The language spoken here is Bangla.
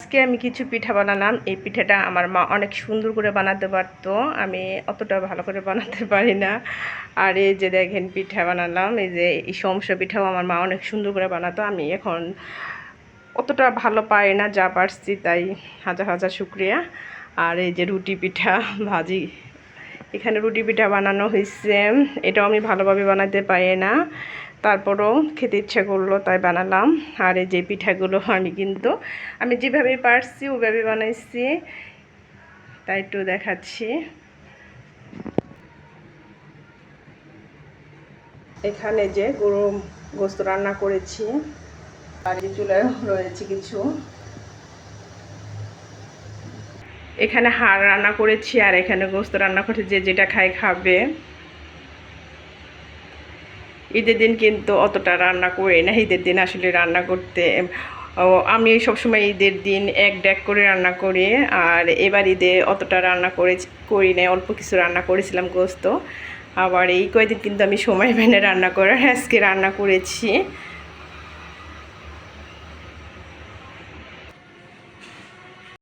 আজকে আমি কিছু পিঠা বানালাম। এই পিঠাটা আমার মা অনেক সুন্দর করে বানাতে পারতো। আমি অতটা ভালো করে বানাতে পারি না। আর এই যে দেখেন পিঠা বানালাম, এই যে এই সমস্যা পিঠাও আমার মা অনেক সুন্দর করে বানাতো। আমি এখন অতটা ভালো পাই না, যা পারছি তাই হাজার হাজার শুক্রিয়া। আর এই যে রুটি পিঠা, ভাজি এখানে রুটি পিঠা বানানো হয়েছে এটাও আমি ভালোভাবে বানাতে পারি না। তারপরও খেতে ইচ্ছা করল, তাই বানালাম। আর এই যে পিঠাগুলো আমি কিন্তু, আমি যেভাবে পারছি ওইভাবে বানাইছি। তাই একটু দেখাচ্ছি। এখানে যে গরু গোস্ত রান্না করেছি আর চুলায় রয়েছে কিছু। এখানে হাড় রান্না করেছি আর এখানে গোস্ত রান্না করেছি, যে যেটা খায় খাবে। ঈদের দিন কিন্তু অতটা রান্না করি না, ঈদের দিন আসলে রান্না করতে। আমি সবসময় ঈদের দিন এক ড্যাক করে রান্না করি, আর এবার ঈদে অতটা রান্না করে করি না অল্প কিছু রান্না করেছিলাম গোস্ত। আবার এই কয়দিন কিন্তু আমি সময় পেনে রান্না করার, আজকে রান্না করেছি।